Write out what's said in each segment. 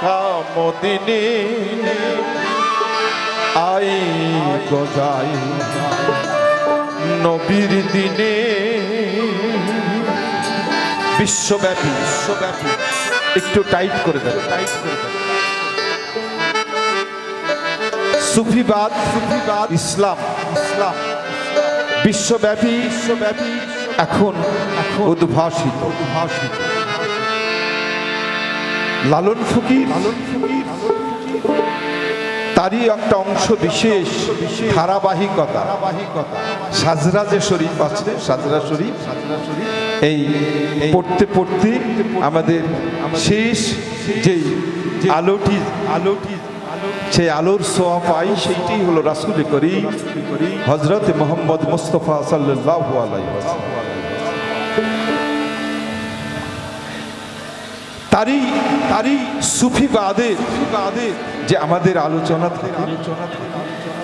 কামদিনে I গজাই নবীর দিনে। বিশ্বব্যাপী বিশ্বব্যাপী। একটু টাইট করে দেন টাইট করে দেন। সুফিবাদ সুফিবাদ ইসলাম ইসলাম। বিশ্বব্যাপী বিশ্বব্যাপী। এখন এখন উদ্ভাসিত। উদ্ভাসিত। লালন ফকির তারই একটা অংশ বিশেষ, ধারাবাহিকতা। সাজরা যে শরীফ আছে, সাজরা শরীফ। এই পড়তে পড়তে আমাদের শেষ যে আলোটি আলোটি সেই আলোর সোয়া পাই সেইটাই হলো রাসুল করি হজরত মোহাম্মদ মুস্তফা সাল্লাহ আলাই তারই তারই সুফিবাদের সুফিবাদের যে আমাদের আলোচনা থাকে আলোচনা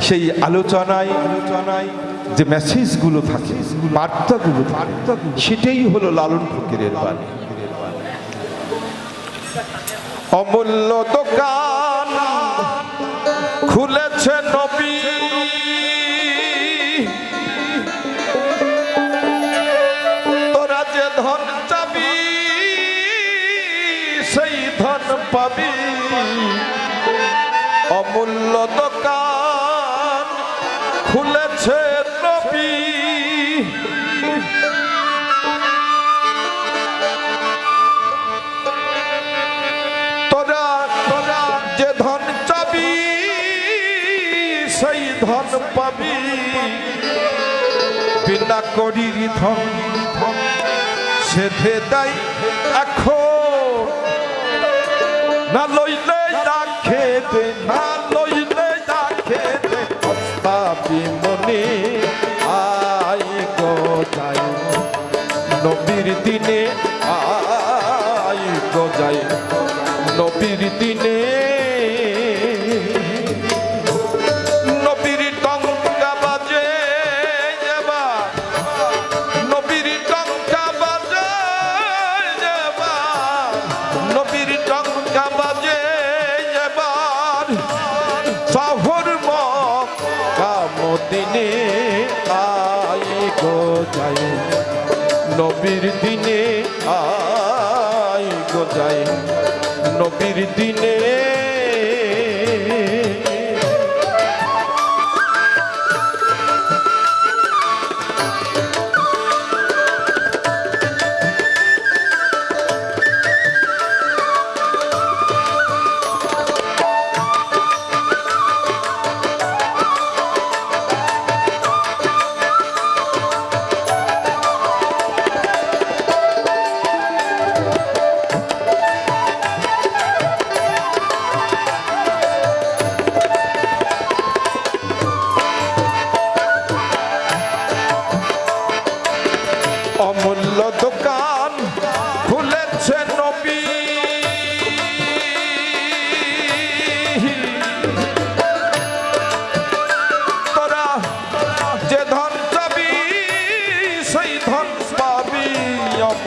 সেই আলোচনায় আলোচনায় যে মেসেজগুলো থাকে বার্তাগুলো বার্তাগুলো। সেটাই হলো লালন ফকিরের বাণী। অমূল্য দোকান খুলেছে নবী। অমূল্য দোকান খুলেছে নবী। তোরা তোরা যে ধন চাবি সেই ধন পাবি। বিনা করির ধন সেধে দেয় এখন। না লইলে লইলে রাখে দে প্রস্তাবি মনে আই গো যাই। নবীর দিনে আই গো যাই। দিনে শহর মদিনে আই গো যাই। নবীর দিনে আই গো যাই। নবীর দিনে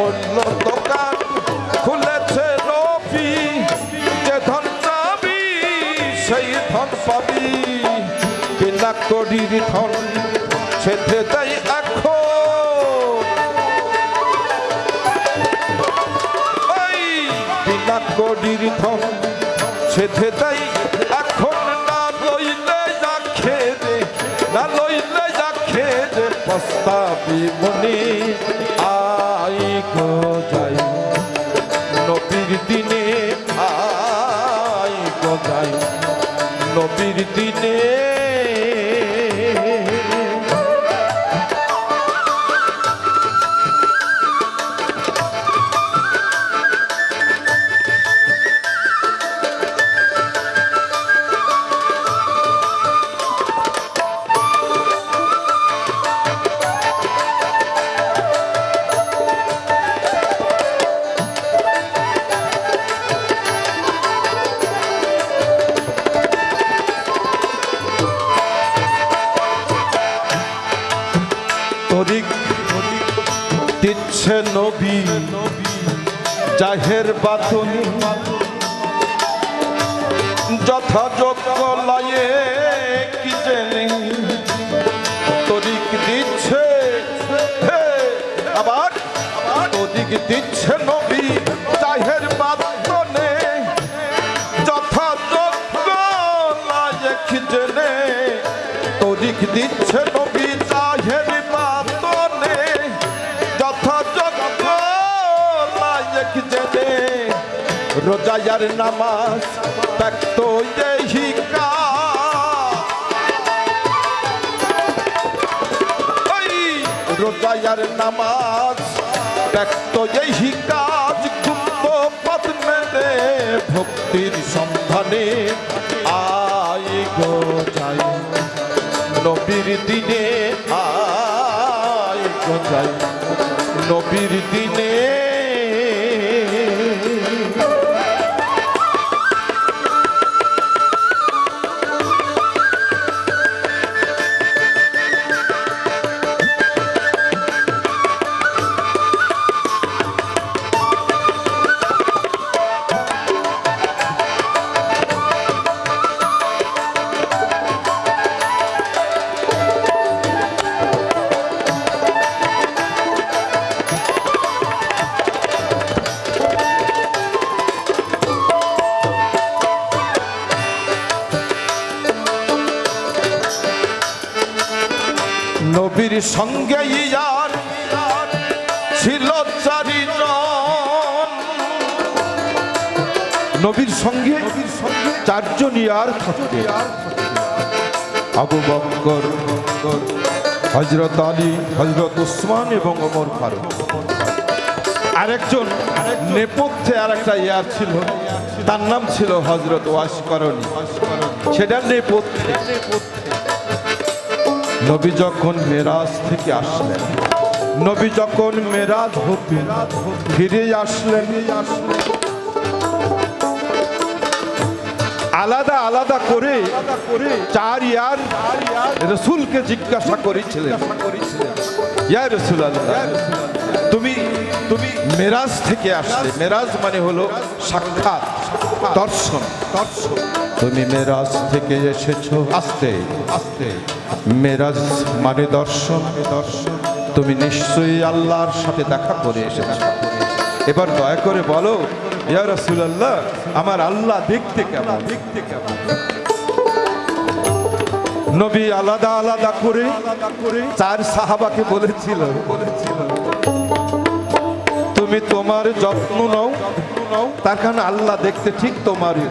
অমূল্য দোকান, খুলেছে নবী যে ধন চাবি সেই ধন পাবি। বিনা করির ধন সেধে দেয় এখন। ওই বিনা কডির ধন সেধে তাই এখন। না লইলে দে না লইলে রাখে দে প্রস্তাবি মনে। আই নবীর দিনে আই গো নবীর দিনে তরিক দিচ্ছে নবী জাহের বাতনি যথাযোগ্য লয়ে কি জেনে? তরিক দিচ্ছে আবার তরিক দিচ্ছে নবী চাহের বাদনে যথাযোগ্য লয়ে কি জেনে? তরিক দিচ্ছে রোজায়ার নামাজ ব্যক্ত হিকা রোজায়ার নামাজ ব্যক্ত এই কাজ কুম্ভ পদ্মে ভক্তির সন্ধানে আই গো যাই। নবীর দিনে আই গো যাই। নবীর দিনে নবীর সঙ্গে ইয়ার ছিল চারিজন। নবীর সঙ্গে চারজন ইয়ার থাকতে আবু বক্কর হজরত আলী হজরত উসমান এবং ওমর ফারুক। আরেকজন নেপথ্যে আর একটা ইয়ার ছিল, তার নাম ছিল হজরত ওয়াসকরণী সেটা নেপথ্যে। নবী যখন মেরাজ থেকে আসলেন, নবী যখন মেরাজ হতে ফিরে আসলেন, আলাদা আলাদা করে চার ইয়ার রসুলকে জিজ্ঞাসা করেছিলেন, ইয়া রসুল তুমি তুমি মেরাজ থেকে আসলে, মেরাজ মানে হলো সাক্ষাৎ। দর্শন দর্শন। তুমি মেরাজ থেকে এসেছ আস্তে। আস্তে। মেরাজ মানে দর্শন। দর্শন। তুমি নিশ্চয়ই আল্লাহর সাথে দেখা করে এসেছ। এবার দয়া করে বলো ইয়া রাসূলুল্লাহ আমার আল্লাহ দেখতে কেমন? দেখতে কেমন? নবী আলাদা আলাদা করে চার সাহাবাকে বলেছিল। বলেছিল। তুমি তোমার যত্ন নাও। তার কারণে আল্লাহ দেখতে ঠিক তোমারই।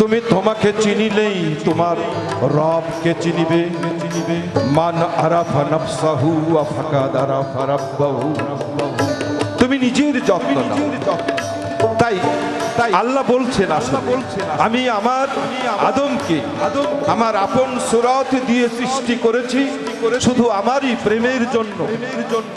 তুমি তোমাকে চিনিলেই তোমার রবকে চিনিবে। চিনিবে মান আরাফা নফসাহু তুমি নিজের যত্ন নাও। তাই তাই আল্লাহ বলছেন আসলে বলছেন আমি আমার আদমকে আদম আমার আপন সুরাত দিয়ে সৃষ্টি করেছি। শুধু আমারই প্রেমের জন্য প্রেমের জন্য।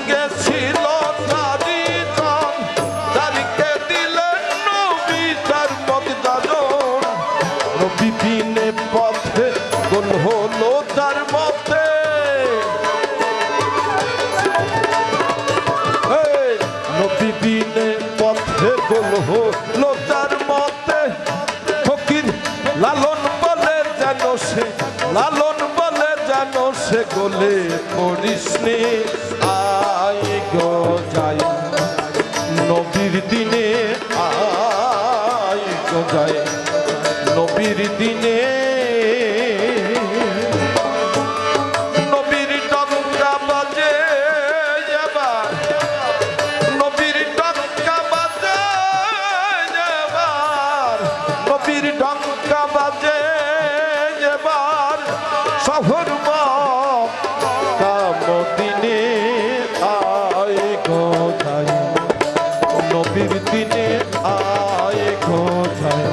পথে গোল হলো তার মতে ফকির লালন বলে যেন সে, লালন বলে যেন সে গোলে করিসনি আই গো যাই, নবীর দিনে আই গো যাই, নবীর দিনে শহর মদিনে আয় কোথায় নবীর দিনে আয় কোথায়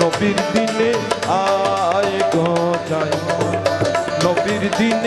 নবীর দিনে আয় কোথায় নবীর দিন